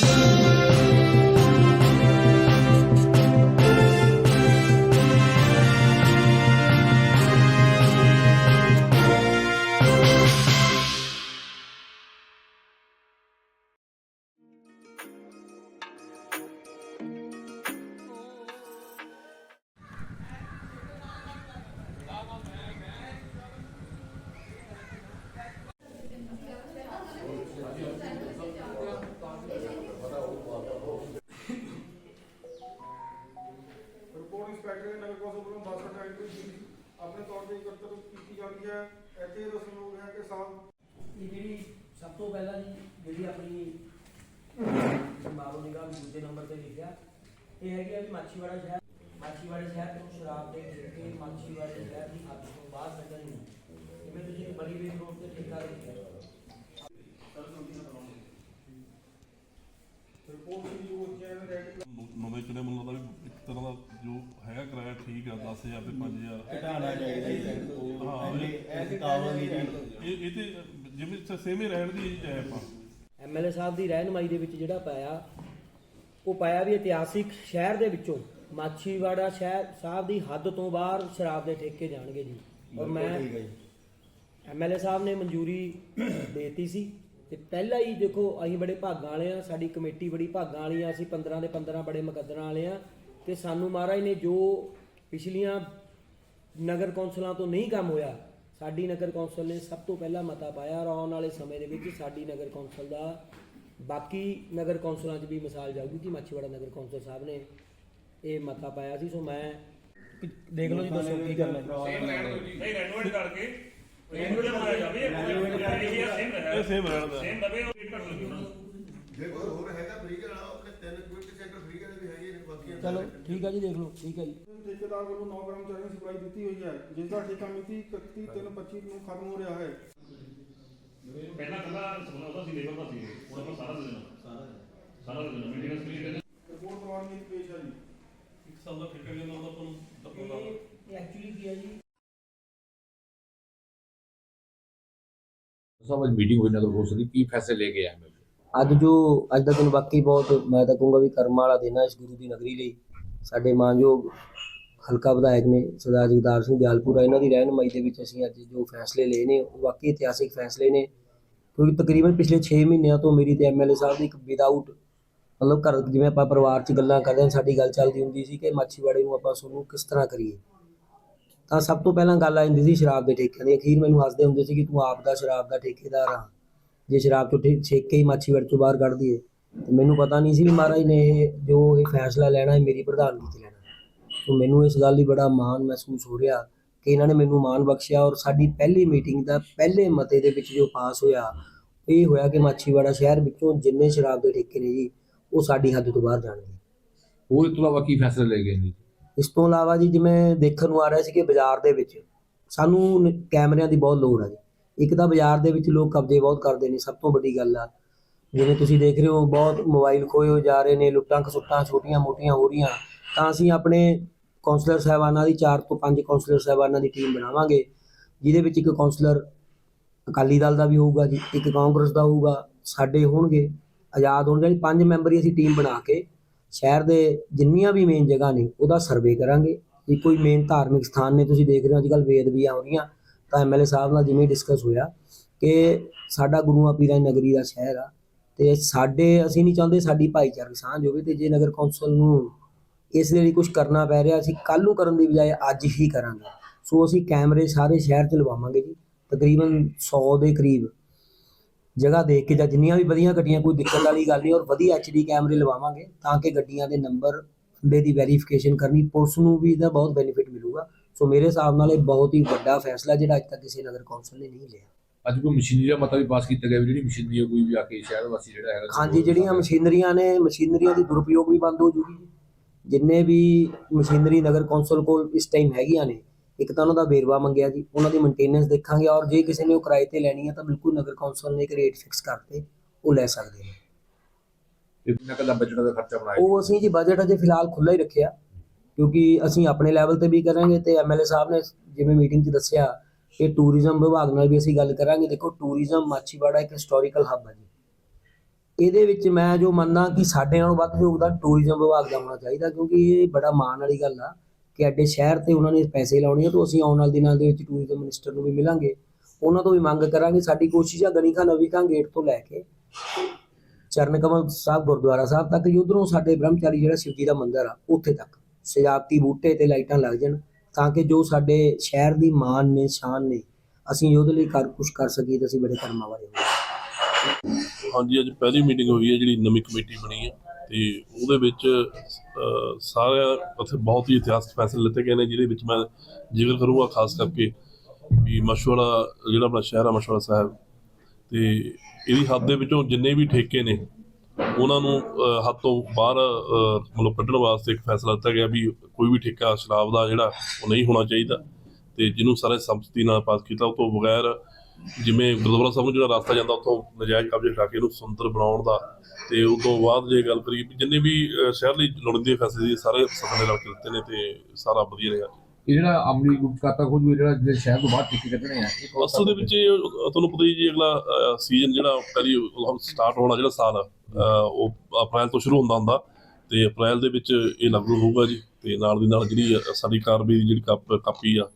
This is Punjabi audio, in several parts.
Peace. ਸਾਲ ਇਹ ਜਿਹੜੀ ਸਭ ਤੋਂ ਪਹਿਲਾਂ ਜੀ ਜਿਹੜੀ ਆਪਣੀ ਮਾਰੋ ਨਿਗਾਹ ਦੂਜੇ ਨੰਬਰ ਤੇ ਲਿਖਿਆ ਇਹ ਹੈਗੀ ਆ ਵੀ ਮਾਛੀਵਾੜਾ ਸ਼ਹਿਰ ਮਾਛੀਵਾੜਾ ਸ਼ਹਿਰ ਤੋਂ ਸ਼ਰਾਬ ਦੇ ਠੇਕੇ ਮਾਛੀਵਾੜਾ ਸ਼ਹਿਰ ਦੀ ਹੱਦ ਤੋਂ ਬਾਹਰ ਨਹੀਂ ਜਿਵੇਂ ਤੁਸੀਂ ਬਲੀ ਵੇਨ ਰੋਡ ਤੇ ਠੇਕਾ ਲਿਖਿਆ। ਰੈਡੀ ਨਵੇਂ ਚੁਣੇ ਮੈਨੂੰ ਲੱਗਦਾ ਵੀ ਇੱਕ ਤਰ੍ਹਾਂ ਦਾ ਜੋ ਹੈਗਾ ਕਿਰਾਇਆ ਠੀਕ ਆ 10000 ਤੇ 5000 ਜੀ ਇਹ ਇਹ ਤੇ ਜਿਵੇਂ ਸੇਮੇ ਰਹਿਣ ਦੀ ਹੈ ਆਪਾਂ। ਐਮਐਲਏ ਸਾਹਿਬ ਦੀ ਰਹਿਨਮਾਈ ਦੇ ਵਿੱਚ ਜਿਹੜਾ ਪਾਇਆ ਉਹ ਪਾਇਆ ਵੀ ਇਤਿਹਾਸਿਕ ਸ਼ਹਿਰ ਦੇ ਵਿੱਚੋਂ ਮਾਛੀਵਾੜਾ ਸ਼ਹਿਰ ਸਾਹਿਬ ਦੀ ਹੱਦ ਤੋਂ ਬਾਹਰ ਸ਼ਰਾਬ ਦੇ ਠੇਕੇ ਜਾਣਗੇ ਜੀ। ਔਰ ਮੈਂ ਐਮਐਲਏ ਸਾਹਿਬ ਨੇ ਮਨਜ਼ੂਰੀ ਦੇਤੀ ਸੀ। ਤੇ ਪਹਿਲਾਂ ਹੀ ਦੇਖੋ ਅਸੀਂ ਬੜੇ ਭਾਗਾਂ ਵਾਲੇ ਆ ਸਾਡੀ ਕਮੇਟੀ ਬੜੀ ਭਾਗਾਂ ਵਾਲੀ ਆ ਅਸੀਂ 15 ਦੇ 15 ਬੜੇ ਮੁਕੱਦਰਾਂ ਵਾਲੇ ਆ ਤੇ ਸਾਨੂੰ ਮਹਾਰਾਜ ਨੇ ਜੋ ਪਿਛਲੀਆਂ ਨਗਰ ਕੌਂਸਲਾਂ ਤੋਂ ਨਹੀਂ ਕੰਮ ਹੋਇਆ ਸਾਡੀ ਨਗਰ ਕੌਂਸਲ ਨੇ ਸਭ ਤੋਂ ਪਹਿਲਾਂ ਮਤਾ ਪਾਇਆ ਔਰ ਆਉਣ ਵਾਲੇ ਸਮੇਂ ਦੇ ਵਿੱਚ ਸਾਡੀ ਨਗਰ ਕੌਂਸਲ ਦਾ। ਬਾਕੀ ਨਗਰ ਕੌਂਸਲਾਂ 'ਚ ਵੀ ਮਿਸਾਲ ਜਾਊਗੀ ਕਿ ਮਾਛੀਵਾੜਾ ਨਗਰ ਕੌਂਸਲ ਸਾਹਿਬ ਨੇ ਇਹ ਮਤਾ ਪਾਇਆ ਸੀ। ਸੋ ਮੈਂ ਦੇਖ ਲਓ ਜੀ ਦੱਸੋ ਕੀ ਕਰਨਾ ਹੈ। ਨਹੀਂ ਰੈਨੋਵੇਟ ਕਰਕੇ। ਰੈਨੋਵੇਟ ਬਣਾਇਆ ਜਾਵੇ। ਇਹ ਸੇਮ ਇਹ ਰਹੇ। ਸੇਮ ਰਹਿਣ ਸੇਮ ਰਵੇ ਉਹ ਕੋਈ ਹੋਰ ਹੈਗਾ ਫ੍ਰੀ ਕਰਾਓ। ਚਲੋ ਠੀਕ ਹੈ ਜੀ ਦੇਖ ਲਓ ਠੀਕ ਹੈ ਜੀ ਠੇਕੇਦਾਰ ਵੱਲੋਂ 9 ਕਰਮਚਾਰੀਆਂ ਦੀ ਸਪਲਾਈ ਦਿੱਤੀ ਹੋਈ ਹੈ ਜਿਸ ਦਾ ਠੇਕਾ ਮਿਤੀ 31 3 25 ਨੂੰ ਖਤਮ ਹੋ ਰਿਹਾ ਹੈ ਪਹਿਲਾਂ ਕੱਲਾ ਸਮਝਾ ਉਹਦਾ ਸੀ ਲੇਬਰ ਦਾ ਸੀ ਹੁਣ ਆਪਾਂ ਸਾਰਾ ਦੇ ਦੇਣਾ ਸਾਰਾ ਸਾਰਾ ਦੇ ਦੇਣਾ ਮੇਨਟੇਨੈਂਸ ਵੀ ਦੇ ਦੇਣਾ ਰਿਪੋਰਟ ਦਵਾਨ ਵਿੱਚ ਪੇਸ਼ ਹੈ ਜੀ ਇੱਕ ਸਾਲ ਦਾ ਠੇਕਾ ਲੈਣਾ ਉਹਦਾ ਆਪਾਂ ਨੂੰ ਤਾਂ ਪਤਾ ਇਹ ਐਕਚੁਅਲੀ ਕੀ ਹੈ ਜੀ? ਸਭ ਅੱਜ ਮੀਟਿੰਗ ਹੋਈ ਨਾ ਤਾਂ ਹੋ ਸਕਦੀ ਕੀ ਫੈਸਲੇ ਲੈ ਕੇ ਆਏ? ਮੈਂ ਅੱਜ ਜੋ, ਅੱਜ ਦਾ ਦਿਨ ਬਾਕੀ ਬਹੁਤ, ਮੈਂ ਤਾਂ ਕਹੂੰਗਾ ਵੀ ਕਰਮ ਵਾਲਾ ਦਿਨ ਹੈ ਇਸ ਗੁਰੂ ਦੀ ਨਗਰੀ ਲਈ। ਸਾਡੇ ਮਾਨਯੋਗ ਹਲਕਾ ਵਿਧਾਇਕ ਨੇ ਸਰਦਾਰ ਜਗਦਾਰ ਸਿੰਘ ਦਿਆਲਪੁਰਾ ਇਹਨਾਂ ਦੀ ਰਹਿਨਮਾਈ ਦੇ ਵਿੱਚ ਅਸੀਂ ਅੱਜ ਜੋ ਫੈਸਲੇ ਲਏ ਨੇ, ਉਹ ਵਾਕਈ ਇਤਿਹਾਸਿਕ ਫੈਸਲੇ ਨੇ। ਕਿਉਂਕਿ ਤਕਰੀਬਨ ਪਿਛਲੇ 6 ਮਹੀਨਿਆਂ ਤੋਂ ਮੇਰੀ ਤੇ ਐਮਐਲਏ ਸਾਹਿਬ ਦੀ ਇੱਕ ਵਿਦਆਊਟ ਮਤਲਬ ਘਰ ਜਿਵੇਂ ਆਪਾਂ ਪਰਿਵਾਰ 'ਚ ਗੱਲਾਂ ਕਰਦੇ ਹਾਂ, ਸਾਡੀ ਗੱਲ ਚੱਲਦੀ ਹੁੰਦੀ ਸੀ ਕਿ ਮਾਛੀਵਾੜੇ ਨੂੰ ਆਪਾਂ ਤੁਹਾਨੂੰ ਕਿਸ ਤਰ੍ਹਾਂ ਕਰੀਏ। ਤਾਂ ਸਭ ਤੋਂ ਪਹਿਲਾਂ ਗੱਲ ਆ ਜਾਂਦੀ ਸੀ ਸ਼ਰਾਬ ਦੇ ਠੇਕਿਆਂ ਦੀ। ਅਖੀਰ ਮੈਨੂੰ ਹੱਸਦੇ ਹੁੰਦੇ ਸੀ ਕਿ ਤੂੰ ਆਪ ਦਾ ਸ਼ਰਾਬ ਦਾ ਠੇਕੇਦਾਰ ਆ। ਜੇ ਸ਼ਰਾਬ ਚੋਂ ਠੇ- ਛੇਕ ਕੇ ਹੀ ਮਾਛੀਵਾੜੇ ਤੋਂ ਬਾਹਰ ਕੱਢ ਦਈਏ ਤੇ ਮੈਨੂੰ ਪਤਾ ਨਹੀਂ ਸੀ ਵੀ ਮਹਾਰਾਜ ਨੇ ਇਹ ਜੋ ਇਹ ਫੈਸਲਾ ਲੈਣਾ ਹੈ ਮੇਰੀ ਪ੍ਰਧਾਨਗੀ 'ਚ ਲੈਣਾ। ਸੋ ਮੈਨੂੰ ਇਸ ਗੱਲ ਦੀ ਬੜਾ ਮਾਣ ਮਹਿਸੂਸ ਹੋ ਰਿਹਾ ਕਿ ਇਹਨਾਂ ਨੇ ਮੈਨੂੰ ਮਾਣ ਬਖਸ਼ਿਆ ਔਰ ਸਾਡੀ ਪਹਿਲੀ ਮੀਟਿੰਗ ਦਾ ਪਹਿਲੇ ਮਤੇ ਦੇ ਵਿੱਚ ਜੋ ਪਾਸ ਹੋਇਆ ਇਹ ਹੋਇਆ ਕਿ ਮਾਛੀਵਾੜਾ ਸ਼ਹਿਰ ਵਿੱਚੋਂ ਜਿੰਨੇ ਸ਼ਰਾਬ ਦੇ ਠੇਕੇ ਨੇ ਜੀ ਉਹ ਸਾਡੀ ਹੱਦ ਤੋਂ ਬਾਹਰ ਜਾਣਗੇ। ਉਹ ਇਸ ਤੋਂ ਇਲਾਵਾ ਕੀ ਫੈਸਲੇ ਲੈ ਗਏ ਨੇ ਇਸ ਤੋਂ ਇਲਾਵਾ ਜੀ ਜਿਵੇਂ ਦੇਖਣ ਨੂੰ ਆ ਰਿਹਾ ਸੀ ਕਿ ਬਾਜ਼ਾਰ ਦੇ ਵਿੱਚ ਸਾਨੂੰ ਕੈਮਰਿਆਂ ਦੀ ਬਹੁਤ ਲੋੜ ਆ ਜੀ। ਇੱਕ ਤਾਂ ਬਾਜ਼ਾਰ ਦੇ ਵਿੱਚ ਲੋਕ ਕਬਜ਼ੇ ਬਹੁਤ ਕਰਦੇ ਨੇ, ਸਭ ਤੋਂ ਵੱਡੀ ਗੱਲ ਆ। ਜਿਵੇਂ ਤੁਸੀਂ ਦੇਖ ਰਹੇ ਹੋ, ਬਹੁਤ ਮੋਬਾਈਲ ਖੋਏ ਹੋ ਜਾ ਰਹੇ ਨੇ, ਲੁੱਟਾਂ ਖਸੁੱਟਾਂ ਛੋਟੀਆਂ ਮੋਟੀਆਂ ਹੋ ਰਹੀਆਂ। ਤਾਂ ਅਸੀਂ ਆਪਣੇ ਕਾਉਂਸਲਰ ਸਾਹਿਬਾਨਾਂ ਦੀ 4 ਤੋਂ 5 ਕਾਉਂਸਲਰ ਸਾਹਿਬਾਨਾਂ ਦੀ ਟੀਮ ਬਣਾਵਾਂਗੇ, ਜਿਹਦੇ ਵਿੱਚ ਇੱਕ ਕਾਉਂਸਲਰ ਅਕਾਲੀ ਦਲ ਦਾ ਵੀ ਹੋਊਗਾ ਜੀ, ਇੱਕ ਕਾਂਗਰਸ ਦਾ ਹੋਊਗਾ, ਸਾਡੇ ਹੋਣਗੇ, ਆਜ਼ਾਦ ਹੋਣਗੇ। ਜਿਹੜੀ ਪੰਜ ਮੈਂਬਰੀ ਅਸੀਂ ਟੀਮ ਬਣਾ ਕੇ ਸ਼ਹਿਰ ਦੇ ਜਿੰਨੀਆਂ ਵੀ ਮੇਨ ਜਗ੍ਹਾ ਨੇ, ਉਹਦਾ ਸਰਵੇ ਕਰਾਂਗੇ। ਜੇ ਕੋਈ ਮੇਨ ਧਾਰਮਿਕ ਸਥਾਨ ਨੇ, ਤੁਸੀਂ ਦੇਖ ਰਹੇ ਹੋ ਅੱਜ ਕੱਲ੍ਹ ਵੇਦ ਵੀ ਆ ਰਹੀਆਂ ਤਾਂ ਐਮਐਲਏ ਸਾਹਿਬ ਨਾਲ ਜਿਵੇਂ ਡਿਸਕਸ ਹੋਇਆ ਕਿ ਸਾਡਾ ਗੁਰੂਆਂ ਪੀਰਾਂ ਦੀ ਨਗਰੀ ਦਾ ਸ਼ਹਿਰ ਆ ਤੇ ਸਾਡੇ, ਅਸੀਂ ਨਹੀਂ ਚਾਹੁੰਦੇ ਸਾਡੀ ਭਾਈਚਾਰਕ ਸਾਂਝ ਹੋਵੇ ਤੇ ਜੇ ਨਗਰ ਕੌਂਸਲ ਨੂੰ ਇਸ ਦੇ ਲਈ ਕੁਝ ਕਰਨਾ ਪੈ ਰਿਹਾ, ਅਸੀਂ ਕੱਲ੍ਹ ਨੂੰ ਕਰਨ ਦੀ ਬਜਾਏ ਅੱਜ ਹੀ ਕਰਾਂਗੇ। ਸੋ ਅਸੀਂ ਕੈਮਰੇ ਸਾਰੇ ਸ਼ਹਿਰ 'ਚ ਲਵਾਵਾਂਗੇ ਜੀ, ਤਕਰੀਬਨ 100 ਦੇ ਕਰੀਬ ਜਗ੍ਹਾ ਦੇਖ ਕੇ ਜਾਂ ਜਿੰਨੀਆਂ ਵੀ ਵਧੀਆ ਗੱਡੀਆਂ, ਕੋਈ ਦਿੱਕਤ ਵਾਲੀ ਗੱਲ ਨਹੀਂ ਔਰ ਵਧੀਆ ਐਚਡੀ ਕੈਮਰੇ ਲਵਾਵਾਂਗੇ ਤਾਂ ਕਿ ਗੱਡੀਆਂ ਦੇ ਨੰਬਰ ਦੇ ਦੀ ਵੈਰੀਫਿਕੇਸ਼ਨ ਕਰਨੀ, ਪੁਲਿਸ ਨੂੰ ਵੀ ਇਹਦਾ ਬਹੁਤ ਬੈਨੀਫਿਟ ਸੋ ਮੇਰੇ ਹਿਸਾਬ ਨਾਲ ਇਹ ਬਹੁਤ ਹੀ ਵੱਡਾ ਫੈਸਲਾ ਜਿਹੜਾ ਅੱਜ ਤੱਕ ਕਿਸੇ ਨਗਰ ਕੌਂਸਲ ਨੇ ਨਹੀਂ ਲਿਆ। ਅੱਜ ਕੋਈ ਮਸ਼ੀਨਰੀ ਦਾ ਮਤਾ ਵੀ ਪਾਸ ਕੀਤਾ ਗਿਆ ਵੀ ਜਿਹੜੀ ਮਸ਼ੀਨਰੀ ਹੈ ਕੋਈ ਵੀ ਆ ਕੇ ਸ਼ਹਿਰ ਵਾਸੀ ਜਿਹੜਾ ਹੈਗਾ ਹਾਂਜੀ ਜਿਹੜੀਆਂ ਮਸ਼ੀਨਰੀਆਂ ਨੇ ਮਸ਼ੀਨਰੀਆਂ ਦੀ ਦੁਰਉਪਯੋਗ ਵੀ ਬੰਦ ਹੋ ਜੂਗੀ ਜਿੰਨੇ ਵੀ ਮਸ਼ੀਨਰੀ ਨਗਰ ਕੌਂਸਲ ਕੋਲ ਇਸ ਟਾਈਮ ਹੈਗੀਆਂ ਨੇ ਇੱਕ ਤਾਂ ਉਹਨਾਂ ਦਾ ਵੇਰਵਾ ਮੰਗਿਆ ਜੀ ਉਹਨਾਂ ਦੀ ਮੇਨਟੇਨੈਂਸ ਦੇਖਾਂਗੇ ਔਰ ਜੇ ਕਿਸੇ ਨੇ ਉਹ ਕਿਰਾਏ ਤੇ ਲੈਣੀ ਹੈ ਤਾਂ ਬਿਲਕੁਲ ਨਗਰ ਕੌਂਸਲ ਨੇ ਇੱਕ ਰੇਟ ਫਿਕਸ ਕਰਤੇ ਉਹ ਲੈ ਸਕਦੇ ਨੇ। ਇਹ ਕਿੰਨਾ ਕੱਲਾ ਬਜਟ ਦਾ ਖਰਚਾ ਬਣਾਇਆ ਉਹ ਅਸੀਂ ਜੀ ਬਜਟ ਅਜੇ ਫਿਲਹਾਲ ਖੁੱਲਾ ਹੀ ਰੱਖਿਆ। ਕਿਉਂਕਿ ਅਸੀਂ ਆਪਣੇ ਲੈਵਲ ਤੇ ਵੀ ਕਰਾਂਗੇ ਤੇ ਐਮਐਲਏ ਸਾਹਿਬ ਨੇ ਜਿਵੇਂ ਮੀਟਿੰਗ 'ਚ ਦੱਸਿਆ ਕਿ ਟੂਰਿਜ਼ਮ ਵਿਭਾਗ ਨਾਲ ਵੀ ਅਸੀਂ ਗੱਲ ਕਰਾਂਗੇ। ਦੇਖੋ ਟੂਰਿਜ਼ਮ ਮਾਛੀਵਾੜਾ ਇੱਕ ਹਿਸਟੋਰੀਕਲ ਹੱਬ ਹੈ ਜੀ। ਇਹਦੇ ਵਿੱਚ ਮੈਂ ਜੋ ਮੰਨਦਾ ਕਿ ਸਾਡੇ ਨਾਲੋਂ ਵੱਧ ਯੋਗਦਾਨ ਟੂਰਿਜ਼ਮ ਵਿਭਾਗ ਦਾ ਹੋਣਾ ਚਾਹੀਦਾ ਕਿਉਂਕਿ ਇਹ ਬੜਾ ਮਾਣ ਵਾਲੀ ਗੱਲ ਆ ਕਿ ਐਡੇ ਸ਼ਹਿਰ ਤੇ ਉਹਨਾਂ ਨੇ ਪੈਸੇ ਲਾਉਣੇ ਆ ਤਾਂ ਅਸੀਂ ਆਉਣ ਵਾਲੇ ਦਿਨਾਂ ਦੇ ਵਿੱਚ ਟੂਰਿਜ਼ਮ ਮਿਨਿਸਟਰ ਨੂੰ ਵੀ ਮਿਲਾਂਗੇ। ਉਹਨਾਂ ਤੋਂ ਵੀ ਮੰਗ ਕਰਾਂਗੇ, ਸਾਡੀ ਕੋਸ਼ਿਸ਼ ਆ ਗਣੀ ਖਾਨ ਨਵੀ ਖਾਂ ਗੇਟ ਤੋਂ ਲੈ ਕੇ ਚਰਨ ਕਮਲ ਸਾਹਿਬ ਗੁਰਦੁਆਰਾ ਸਾਹਿਬ ਤੱਕ ਉਧਰੋਂ ਸਾਡੇ ਬ੍ਰਹਮਚਾਰੀ ਜਿਹੜਾ ਸ਼ਿਵਜੀ ਦਾ ਮੰਦਿਰ ਆ, ਉੱਥੇ ਤੱਕ। ਸਜਾਵਟੀ ਬੂਟੇ ਤੇ ਲਾਈਟਾਂ ਲੱਗ ਜਾਣ ਤਾਂ ਕਿ ਜੋ ਸਾਡੇ ਸ਼ਹਿਰ ਦੀ ਮਾਨ ਨੇ ਸ਼ਾਨ ਨੇ ਅਸੀਂ ਉਹਦੇ ਲਈ ਕਰ ਕੁਝ ਕਰ ਸਕੀਏ ਤਾਂ ਅਸੀਂ ਬੜੇ ਕਰਮਾਂ ਵਾਲੇ ਹਾਂ ਹਾਂਜੀ ਅੱਜ ਪਹਿਲੀ ਮੀਟਿੰਗ ਹੋਈ ਹੈ ਜਿਹੜੀ ਨਵੀਂ ਕਮੇਟੀ ਬਣੀ ਹੈ ਤੇ ਉਹਦੇ ਵਿੱਚ ਅਹ, ਸਾਰਿਆਂ ਉੱਥੇ ਬਹੁਤ ਹੀ ਇਤਿਹਾਸਕ ਫੈਸਲੇ ਲਿੱਤੇ ਗਏ ਨੇ ਜਿਹਦੇ ਵਿੱਚ ਮੈਂ ਜ਼ਿਕਰ ਕਰੂੰਗਾ ਖਾਸ ਕਰਕੇ ਵੀ ਮਸ਼ਵਰਾ ਜਿਹੜਾ ਆਪਣਾ ਸ਼ਹਿਰ ਆ ਮਸ਼ਵਰਾ ਸਾਹਿਬ ਤੇ ਇਹਦੀ ਹੱਦ ਦੇ ਵਿੱਚੋਂ ਜਿੰਨੇ ਵੀ ਠੇਕੇ ਨੇ ਉਹਨਾਂ ਨੂੰ ਅਹ, ਤੋਂ ਬਾਹਰ ਮਤਲਬ ਕੱਢਣ ਵਾਸਤੇ ਇੱਕ ਫੈਸਲਾ ਦਿੱਤਾ ਗਿਆ ਵੀ ਕੋਈ ਵੀ ਠੇਕਾ ਸ਼ਰਾਬ ਦਾ ਜਿਹੜਾ ਉਹ ਨਹੀਂ ਹੋਣਾ ਚਾਹੀਦਾ। ਤੇ ਜਿਹਨੂੰ ਸਾਰੇ ਸੰਮਤੀ ਨਾਲ ਪਾਸ ਕੀਤਾ ਉਹ ਤੋਂ ਬਗੈਰ ਜਿਵੇਂ ਗੁਰਦੁਆਰਾ ਸਾਹਿਬ ਨੂੰ ਜਿਹੜਾ ਰਸਤਾ ਜਾਂਦਾ ਉੱਥੋਂ ਨਜਾਇਜ਼ ਕਬਜ਼ੇ ਹਟਾ ਕੇ ਇਹਨੂੰ ਸੁੰਦਰ ਬਣਾਉਣ ਦਾ ਤੇ ਉਸ ਤੋਂ ਬਾਅਦ ਜੇ ਗੱਲ ਕਰੀਏ ਵੀ ਜਿੰਨੇ ਵੀ ਸ਼ਹਿਰ ਲਈ ਲੋੜੀਂਦੇ ਫੈਸਲੇ ਸੀ ਸਾਰੇ ਸਦਨ ਨੇ ਰਲ ਕੇ ਦਿੱਤੇ ਨੇ ਤੇ ਸਾਰਾ ਵਧੀਆ ਰਿਹਾ। ਇਹ ਜਿਹੜਾ ਅਮਲੀ ਗੁਪਤ ਖਾਤਾ ਖੋਜੂ ਜਿਹੜਾ ਜਿਹੜੇ ਸ਼ਹਿਰ ਤੋਂ ਬਾਹਰ ਟਿੱਕੇ ਕੱਢਣੇ ਆ ਅਸਲ ਦੇ ਵਿੱਚ ਇਹ, ਤੁਹਾਨੂੰ ਪਤਾ ਹੀ ਜੀ ਅਗਲਾ ਸੀਜ਼ਨ ਜਿਹੜਾ ਪਹਿਲੀ ਸਟਾਰਟ ਹੋਣਾ ਜਿਹੜਾ ਸਾਲ ਉਹ ਅਪ੍ਰੈਲ ਤੋਂ ਸ਼ੁਰੂ ਹੁੰਦਾ ਹੁੰਦਾ ਤੇ ਅਪ੍ਰੈਲ ਦੇ ਵਿੱਚ ਇਹ ਲਾਗੂ ਹੋਊਗਾ ਜੀ ਤੇ ਨਾਲ ਦੀ ਨਾਲ ਜਿਹੜੀ ਸਾਡੀ ਕਾਰਵਾਈ ਦੀ ਜਿਹੜੀ ਕਾਪ- ਕਾਪੀ ਆ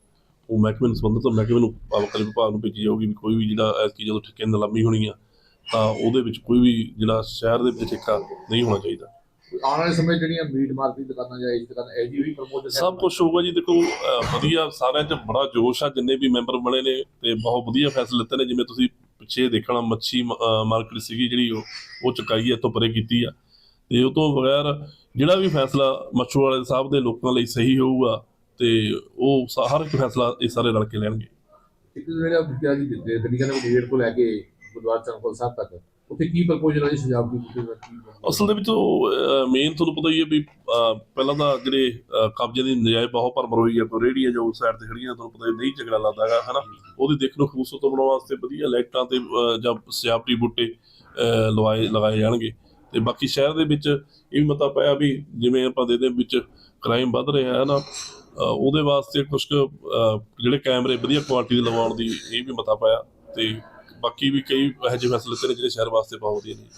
ਉਹ ਮਹਿਕਮੇ ਨੂੰ ਸੰਬੰਧਿਤ ਮਹਿਕਮੇ ਨੂੰ ਵਿਭਾਗ ਨੂੰ ਭੇਜੀ ਜਾਊਗੀ ਵੀ ਕੋਈ ਵੀ ਜਿਹੜਾ ਐਸਕੀ ਜਦੋਂ ਠੇਕੇ ਨਿਲਾਮੀ ਹੋਣੀ ਆ ਤਾਂ ਉਹਦੇ ਵਿੱਚ ਕੋਈ ਵੀ ਜਿਹੜਾ ਸ਼ਹਿਰ ਦੇ ਵਿੱਚ ਠੇਕਾ ਨਹੀਂ ਹੋਣਾ ਚਾਹੀਦਾ। ਆਉਣ ਵਾਲੇ ਸਮੇਂ 'ਚ ਜਿਹੜੀਆਂ ਮੀਟ ਮਾਰਕੀਟ ਦੁਕਾਨਾਂ ਜਾਂ ਇਸ ਦੁਕਾਨਾਂ ਇਹ ਜੀ ਵੀ ਪ੍ਰਮੋਟ ਸਭ ਕੁਝ ਹੋਊਗਾ ਜੀ ਦੇਖੋ ਅਹ ਵਧੀਆ ਸਾਰਿਆਂ 'ਚ ਬੜਾ ਜੋਸ਼ ਆ ਜਿੰਨੇ ਵੀ ਮੈਂਬਰ ਬਣੇ ਨੇ ਤੇ ਬਹੁਤ ਵਧੀਆ ਫੈਸਲੇ ਲਿੱਤੇ ਨੇ ਜਿਵੇਂ ਤੁਸੀਂ ਪਿੱਛੇ ਦੇਖਣਾ ਮੱਛੀ ਮਾਰਕੀਟ ਸੀਗੀ ਜਿਹੜੀ ਉਹ ਉਹ ਚੁਕਾਈ ਇੱਥੋਂ ਪਰੇ ਕੀਤੀ ਆ। ਤੇ ਉਹ ਤੋਂ ਬਗੈਰ ਜਿਹੜਾ ਵੀ ਫੈਸਲਾ ਮੱਛੂ ਵਾਲੇ ਸਾਹਿਬ ਦੇ ਲੋਕਾਂ ਲਈ ਸਹੀ ਹੋਊਗਾ ਤੇ ਉਹ ਸਾ- ਹਰ ਇੱਕ ਫੈਸਲਾ ਇਹ ਸਾਰੇ ਰਲ ਕੇ ਲੈਣਗੇ। ਇੱਕ ਜਿਹੜਾ ਵਿਦਿਆ ਜੀ ਦਿੱਲੀ ਕਹਿੰਦੇ ਗੇਟ ਤੋਂ ਲੈ ਕੇ ਗੁਰਦੁਆਰਾ ਚੰਪਲ ਸਾਹਿਬ ਤੱਕ ਉੱਥੇ ਕੀ ਪ੍ਰਪੋਜ਼ਲ ਹੈ ਜੀ ਸਜਾਵਟੀ ਬੂਟੇ ਦਾ? ਕੀ ਅਸਲ ਦੇ ਵਿੱਚ ਮੇਨ ਤੁਹਾਨੂੰ ਪਤਾ ਹੀ ਹੈ ਵੀ ਅਹ, ਪਹਿਲਾਂ ਤਾਂ ਜਿਹੜੇ ਅਹ, ਕਬਜ਼ੇ ਦੀ ਨਜਾਇਜ਼ ਬਹੁਤ ਭਰਮਰ ਹੋਈ ਹੈ ਕੋਈ ਰੇਹੜੀਆਂ ਜੋ ਸਾਈਡ ਤੇ ਖੜੀਆਂ ਤੁਹਾਨੂੰ ਪਤਾ ਹੀ ਨਹੀਂ ਝਗੜਾ ਲੱਗਦਾ ਹੈਗਾ ਹਨਾ? ਉਹਦੀ ਦੇਖ ਨੂੰ ਖੂਬਸੂਰਤ ਬਣਾਉਣ ਵਾਸਤੇ ਵਧੀਆ ਲਾਈਟਾਂ ਤੇ ਅਹ, ਜਾਂ ਸਜਾਵਟੀ ਬੂਟੇ ਅਹ, ਲਵਾਏ ਲਗਾਏ ਜਾਣਗੇ। ਤੇ ਬਾਕੀ ਸ਼ਹਿਰ ਦੇ ਵਿੱਚ ਇਹ ਵੀ ਮਤਾ ਪਾਇਆ ਵੀ ਜਿਵੇਂ ਆਪਾਂ ਦੇ ਦੇ ਵਿੱਚ ਕ੍ਰਾਈਮ ਵੱਧ ਰਿਹਾ ਹੈ ਨਾ ਅਹ, ਉਹਦੇ ਵਾਸਤੇ ਕੁਝ ਜਿਹੜੇ ਕੈਮਰੇ ਵਧੀਆ ਕੁਆਲਿਟੀ ਦੇ ਲਵਾਉਣ ਦੀ ਇਹ ਵੀ ਮਤਾ ਪਾਇਆ ਤੇ ਬਾਕੀ ਵੀ ਕਈ ਇਹੋ ਜਿਹੇ ਫੈਸਲੇ ਤੇ ਨੇ ਜਿਹੜੇ ਸ਼ਹਿਰ ਵਾਸਤੇ ਬਹੁਤ ਵਧੀਆ ਨੇ।